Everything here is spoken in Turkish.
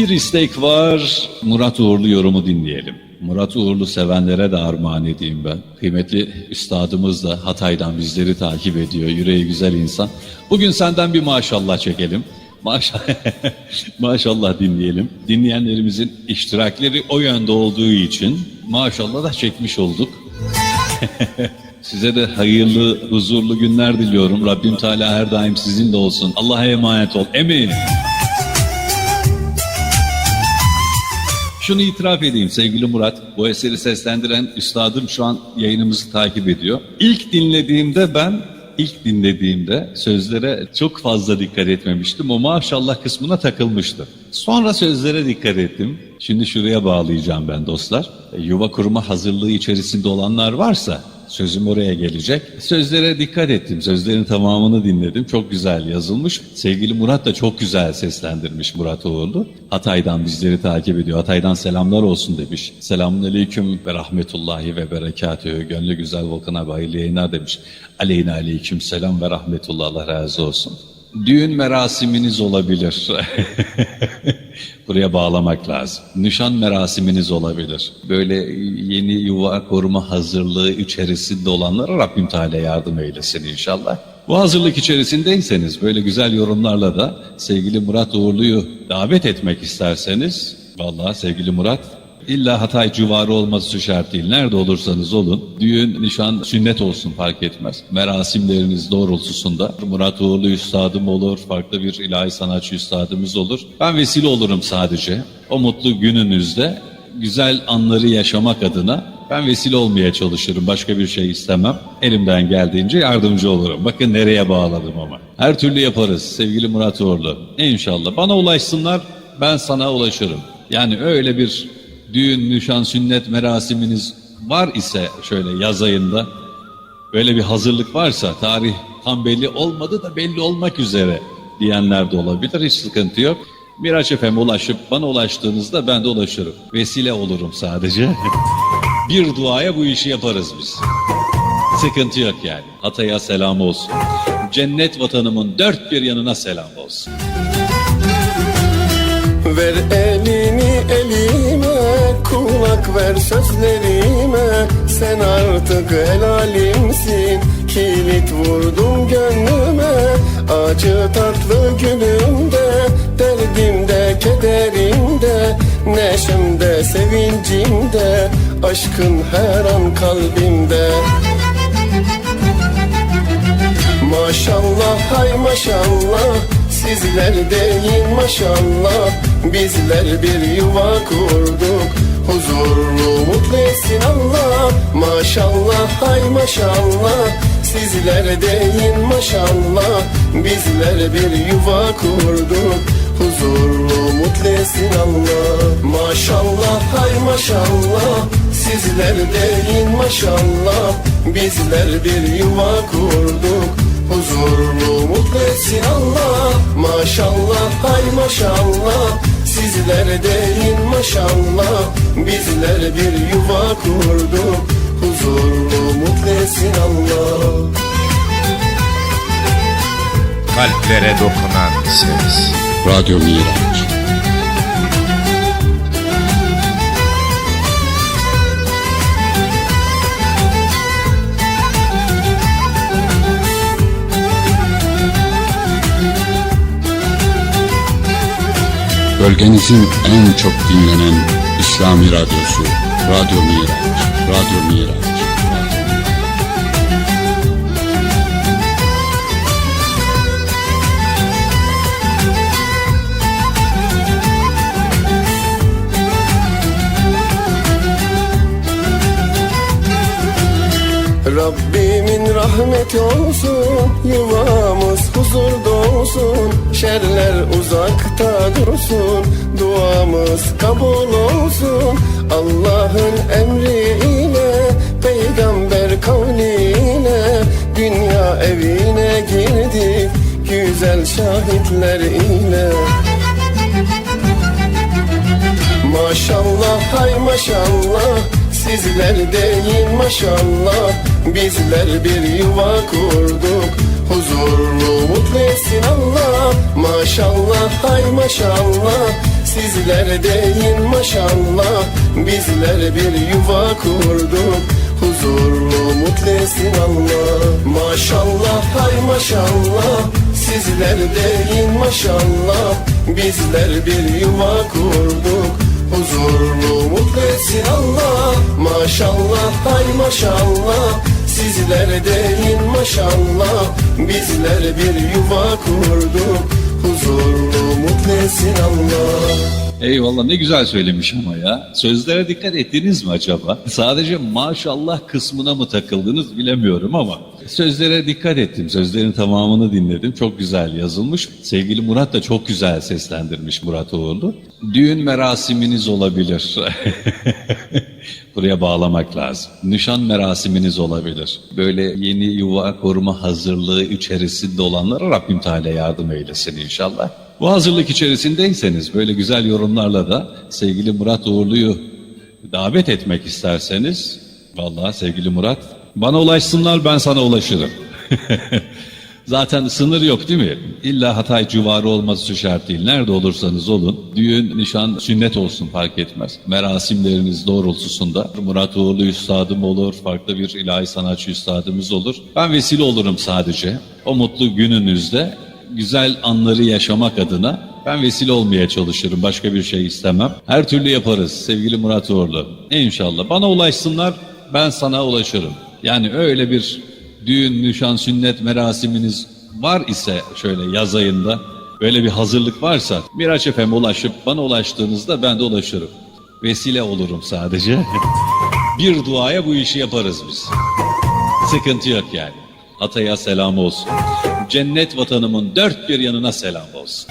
Bir istek var. Murat Uğurlu yorumu dinleyelim. Murat Uğurlu sevenlere de armağan edeyim ben. Kıymetli üstadımız da Hatay'dan bizleri takip ediyor. Yüreği güzel insan. Bugün senden bir maşallah çekelim. Maşallah, maşallah dinleyelim. Dinleyenlerimizin iştirakleri o yönde olduğu için maşallah da çekmiş olduk. Size de hayırlı, huzurlu günler diliyorum. Rabbim Teala her daim sizinle olsun. Allah'a emanet ol. Emin. Şunu itiraf edeyim sevgili Murat. Bu eseri seslendiren üstadım şu an yayınımızı takip ediyor. İlk dinlediğimde ben ilk dinlediğimde sözlere çok fazla dikkat etmemiştim. O maşallah kısmına takılmıştı. Sonra sözlere dikkat ettim. Şimdi şuraya bağlayacağım ben dostlar. E, Yuva kurma hazırlığı içerisinde olanlar varsa Sözüm oraya gelecek. Sözlere dikkat ettim. Sözlerin tamamını dinledim. Çok güzel yazılmış. Sevgili Murat da çok güzel seslendirmiş Murat Uğurlu. Hatay'dan bizleri takip ediyor. Hatay'dan selamlar olsun demiş. Selamun aleyküm ve rahmetullahi ve berekatühü. Gönlü güzel Volkan abi hayırlı yayınlar demiş. Aleyhine aleyküm selam ve rahmetullah Allah razı olsun. Düğün merasiminiz olabilir. Buraya bağlamak lazım. Nişan merasiminiz olabilir. Böyle yeni yuva koruma hazırlığı içerisinde olanlara Rabbim Teala yardım eylesin inşallah. Bu hazırlık içerisindeyseniz böyle güzel yorumlarla da sevgili Murat Uğurlu'yu davet etmek isterseniz vallahi sevgili Murat İlla Hatay civarı olması şart değil. Nerede olursanız olun. Düğün, nişan, sünnet olsun fark etmez. Merasimleriniz doğrultusunda Murat Uğurlu üstadım olur, farklı bir ilahi sanatçı üstadımız olur. Ben vesile olurum sadece. O mutlu gününüzde güzel anları yaşamak adına ben vesile olmaya çalışırım. Başka bir şey istemem. Elimden geldiğince yardımcı olurum. Bakın nereye bağladım ama. Her türlü yaparız sevgili Murat Uğurlu. İnşallah. Bana ulaşsınlar, ben sana ulaşırım. Yani öyle bir düğün, nişan, sünnet merasiminiz var ise şöyle yaz ayında böyle bir hazırlık varsa tarih tam belli olmadı da belli olmak üzere diyenler de olabilir. Hiç sıkıntı yok. Miraç FM ulaşıp bana ulaştığınızda ben de ulaşırım. Vesile olurum sadece. bir duaya bu işi yaparız biz. Sıkıntı yok yani. Hatay'a selam olsun. Cennet vatanımın dört bir yanına selam olsun. Ver elini elime Kulak ver sözlerime Sen artık helalimsin. Kilit vurdun gönlüme Acı tatlı günümde Derdimde kederimde Neşemde sevincimde. Aşkın her an kalbimde. Maşallah hay maşallah. Sizler deyin maşallah. Bizler bir yuva kurduk Huzurlu mutlu etsin Allah Maşallah hay maşallah. Sizler deyin maşallah Bizler bir yuva kurduk. Huzurlu mutlu etsin Allah Maşallah hay maşallah. Sizler deyin maşallah Bizler bir yuva kurduk. Huzurlu mutlu etsin Allah Maşallah hay maşallah. Sizler deyin maşallah Bizler bir yuva kurduk Huzurlu mutlu etsin Allah kalplere dokunan ses. Radyo Miraç. Bölgenizin en çok dinlenen İslami radyosu Radyo Miraç. Radyo Miraç. Rabbimin rahmeti olsun Yuvamız huzurda olsun Şerler uzakta dursun Duamız kabul olsun. Allah'ın emriyle Peygamber kavliyle Dünya evine girdik Güzel şahitler ile. Maşallah hay maşallah Sizler deyin maşallah. Bizler bir yuva kurduk Huzurlu mutlu etsin Allah. Maşallah hay maşallah. Sizler deyin maşallah. Bizler bir yuva kurduk. Huzurlu mutlu etsin Allah. Maşallah hay maşallah. Sizler deyin maşallah. Bizler bir yuva kurduk. Huzurlu mutlu etsin Allah. Maşallah hay maşallah Sizler deyin maşallah Bizler bir yuva kurduk Huzurlu mutlu etsin Allah Eyvallah ne güzel söylemiş ama ya. Sözlere dikkat ettiniz mi acaba? Sadece maşallah kısmına mı takıldınız bilemiyorum ama. Sözlere dikkat ettim. Sözlerin tamamını dinledim. Çok güzel yazılmış. Sevgili Murat da çok güzel seslendirmiş Murat Uğurlu. Düğün merasiminiz olabilir. Buraya bağlamak lazım. Nişan merasiminiz olabilir. Böyle yeni yuva koruma hazırlığı içerisinde olanlara Rabbim Teala yardım eylesin inşallah. Bu hazırlık içerisindeyseniz böyle güzel yorumlarla da sevgili Murat Uğurlu'yu davet etmek isterseniz vallahi sevgili Murat bana ulaşsınlar ben sana ulaşırım. Zaten sınır yok değil mi? İlla Hatay civarı olması şart değil. Nerede olursanız olun. Düğün, nişan, sünnet olsun fark etmez. Merasimleriniz doğrultusunda Murat Uğurlu üstadım olur, farklı bir ilahi sanatçı üstadımız olur. Ben vesile olurum sadece. O mutlu gününüzde güzel anları yaşamak adına ben vesile olmaya çalışırım. Başka bir şey istemem. Her türlü yaparız sevgili Murat Uğurlu. İnşallah. Bana ulaşsınlar ben sana ulaşırım. Yani öyle bir düğün, nişan, sünnet merasiminiz var ise şöyle yaz ayında böyle bir hazırlık varsa Miraç Efem'e ulaşıp bana ulaştığınızda ben de ulaşırım. Vesile olurum sadece. bir duaya bu işi yaparız biz. Sıkıntı yok yani. Hatay'a selam olsun. Cennet vatanımın dört bir yanına selam olsun.